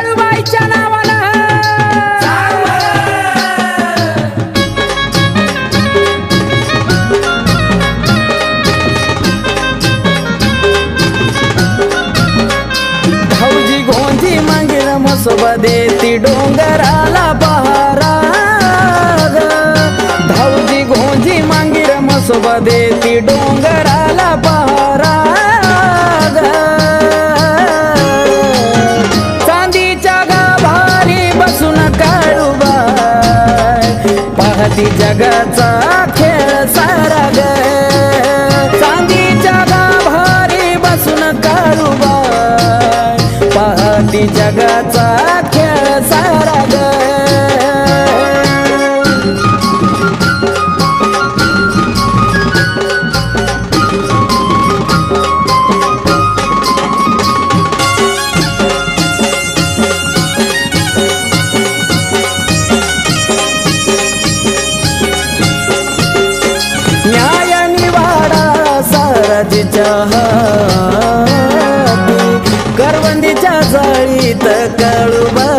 काळूबाईच्या नावानं भाऊजी घोंजी मांगीर मसोबा देती डोंगराला बहारा ग. भाऊजी घोंजी मांगीर मसोबा देती डोंगराला बहारा पाहती जगाचा खेळ सारा ग. चांदीच्या गाभारी बसून काळूबाय पाहती जगाचा खेळ सारा हाती करवंदीच्या जाळीत काळूबाई राहती